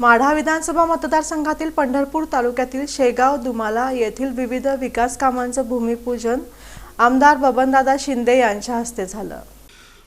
माढा विधानसभा मतदारसंघातील पंढरपूर तालुक्यातील शेगाव दुमाला येथील विविध विकास कामांचं भूमिपूजन आमदार बबनदादा शिंदे यांच्या हस्ते झालं.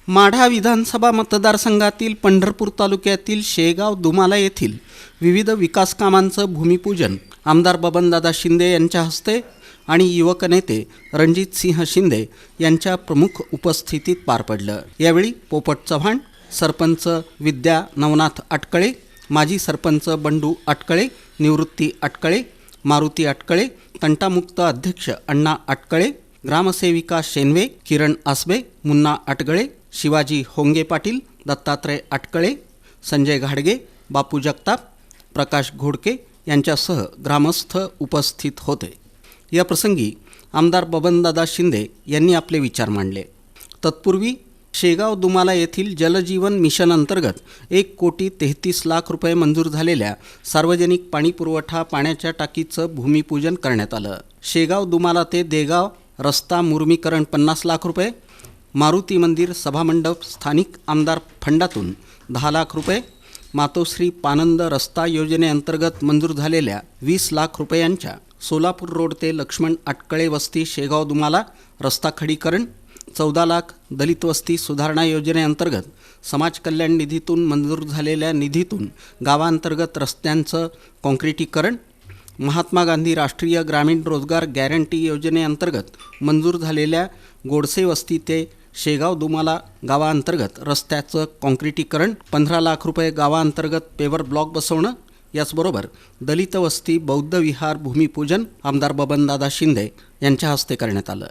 माढा विधानसभा मतदारसंघातील पंढरपूर तालुक्यातील शेगाव दुमाला येथील विविध विकास कामांचं भूमिपूजन आमदार बबनदादा शिंदे यांच्या हस्ते आणि युवक नेते रणजित सिंह शिंदे यांच्या प्रमुख उपस्थितीत पार पडलं. यावेळी पोपट चव्हाण सरपंच विद्या नवनाथ अटकळे माजी सरपंच बंडू अटकळे निवृत्ती अटकळे मारुती अटकळे तंटामुक्त अध्यक्ष अण्णा अटकळे ग्रामसेविका शेनवे किरण आसबे मुन्ना अटगळे शिवाजी होंगे पाटील दत्तात्रय अटकळे संजय घाडगे बापू जगताप प्रकाश घोडके यांच्यासह ग्रामस्थ उपस्थित होते. या प्रसंगी आमदार बबनदादा शिंदे यांनी आपले विचार मांडले. तत्पूर्वी शेगाव दुमाला येथील जलजीवन मिशन अंतर्गत एक कोटी तेहतीस लाख रुपये मंजूर झालेल्या सार्वजनिक पाणीपुरवठा पाण्याच्या टाकीचं भूमिपूजन करण्यात आलं. शेगाव दुमाला ते देगाव रस्ता मुर्मीकरण पन्नास लाख रुपये मारुती मंदिर सभामंडप स्थानिक आमदार फंडातून दहा लाख रुपये मातोश्री पानंद रस्ता योजनेअंतर्गत मंजूर झालेल्या वीस लाख रुपयांच्या सोलापूर रोड ते लक्ष्मण अटकळे वस्ती शेगाव दुमाला रस्ता खडीकरण चौदा लाख दलित वस्ती सुधारणा योजनेअंतर्गत समाज कल्याण निधीतून मंजूर झालेल्या निधीतून गावांतर्गत रस्त्यांचं काँक्रिटीकरण महात्मा गांधी राष्ट्रीय ग्रामीण रोजगार गॅरंटी योजनेअंतर्गत मंजूर झालेल्या गोडसे वस्ती ते शेगाव दुमाला गावाअंतर्गत रस्त्याचं काँक्रिटीकरण पंधरा लाख रुपये गावाअंतर्गत पेवर ब्लॉक बसवणं याचबरोबर दलित वस्ती बौद्ध विहार भूमिपूजन आमदार बबनदादा शिंदे यांच्या हस्ते करण्यात आलं.